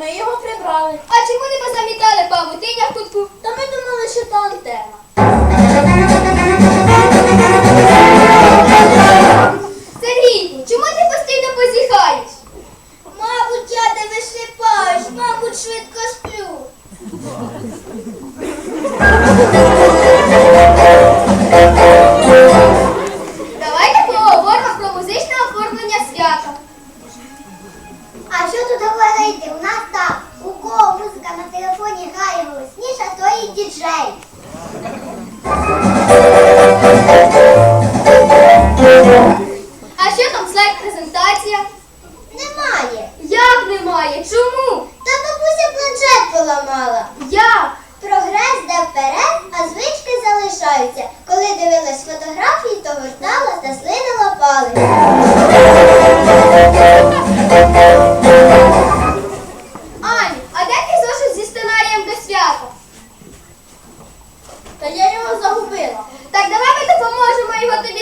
ми його прибрали. А чому не позамітали павутиння в кутку? Та ми думали, що то антена. Сергій, чому ти постійно позіхаєш? Мабуть, я не висипаюсь, мабуть, швидко сплю. чому? Та бабуся планшет поламала.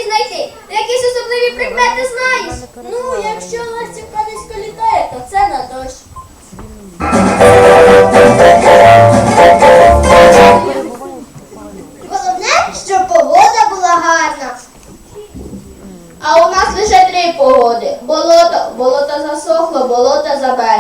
знайти. Якісь особливі предмети знаєш? Ну, якщо ластівка низько літає, то це на дощ. Головне, щоб погода була гарна. А у нас лише три погоди. Болото, болото засохло, болото забере.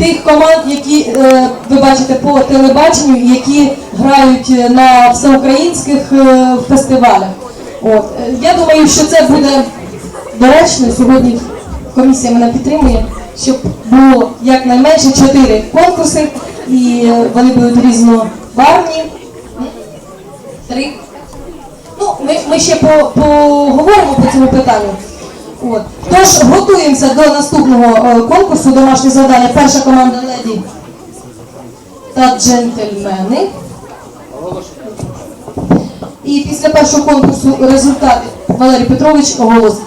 тих команд, які е, ви бачите по телебаченню, які грають е, на всеукраїнських е, фестивалях. От я думаю, що це буде доречно сьогодні. Комісія мене підтримує, щоб було якнайменше чотири конкурси, і вони будуть різнобарвні. Три. Ну, ми, ми ще поговоримо по цьому питанню. От. Тож готуємося до наступного е, конкурсу домашнє завдання. Перша команда леді та джентльмени. І після першого конкурсу результати Валерій Петрович оголосить.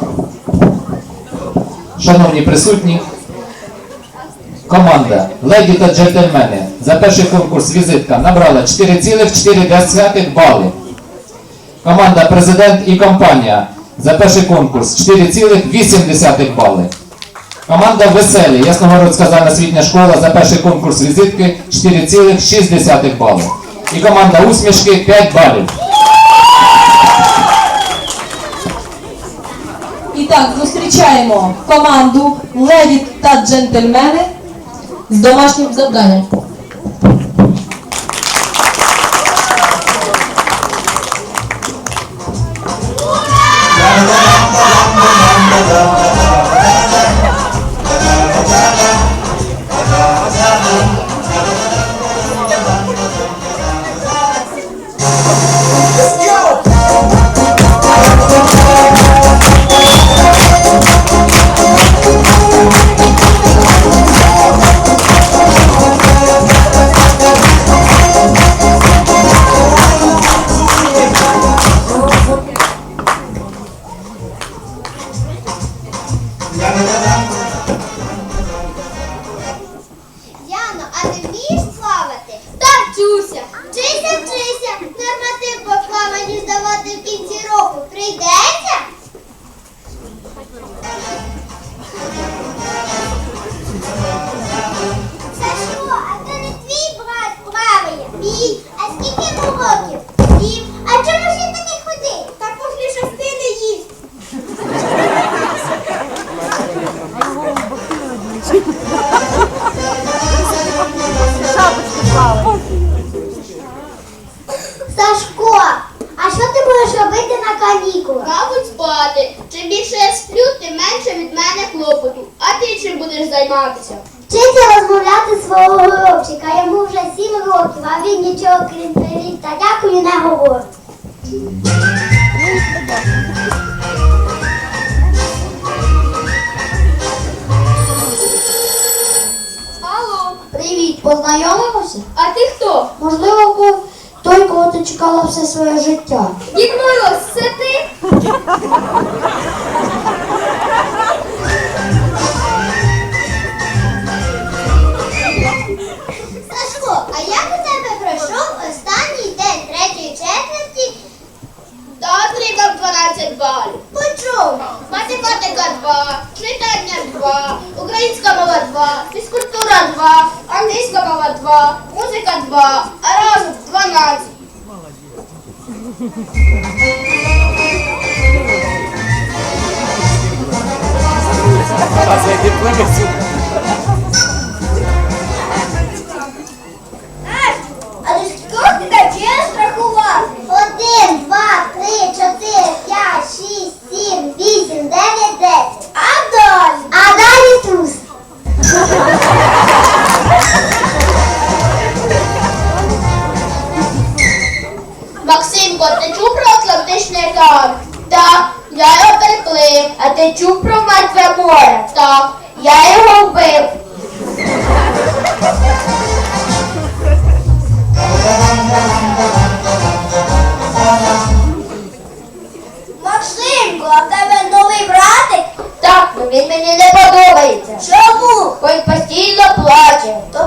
Шановні присутні, команда Леді та джентльмени за перший конкурс візитка набрала 4,4 бали. Команда Президент і компанія за перший конкурс 4,8 бали. Команда Веселі, Ясногородська загальноосвітня школа за перший конкурс візитки 4,6 бали. І команда Усмішки 5 балів. І так, зустрічаємо команду леді та джентльмени з домашнім завданням. Яно, а ти вмієш плавати? Так, вчуся. Вчися, вчися. Норматив по плаванню здавати в кінці року. Прийдеться? Займатися? Вчиться розмовляти свого горобчика. Йому вже сім років, а він нічого крім привіт та дякую не говорить. Алло, Привіт, познайомимося? а ти хто? Можливо, ви той, кого ти чекала все своє життя. Дід Мороз, це ти? Скільки ти навчилась рахувати? Один, два, три, чотири, п'ять, шість, сім, вісім, дев'ять, десять. А далі? А далі туз. Максимко, ти чув про Атлантичний океан? Так, я його переплив. А ти чув про мертве море? Так, я його вбив. Максимко, а в тебе новий братик? Так, ну він мені не подобається. Чому? Бо він постійно плаче. То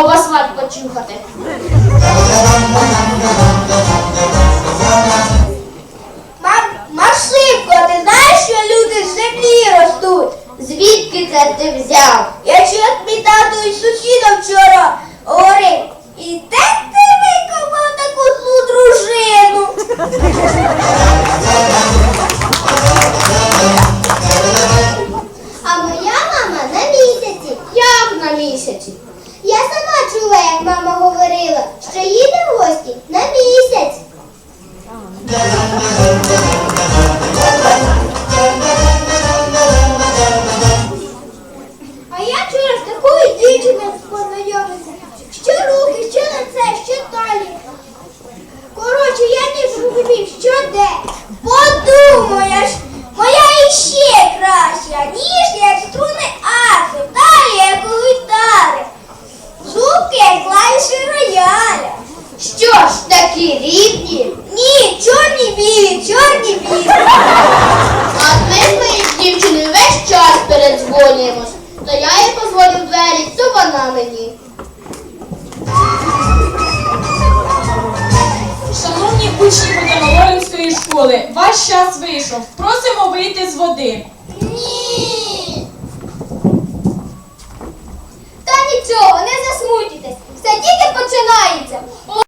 оба сват почухати. Е, дозволюємось. То я їй позволю двері, то вона мені. Шановні учні Подямолоринської школи, ваш час вийшов. Просимо вийти з води. Ні. Та нічого, не засмутітесь. Все тільки починається.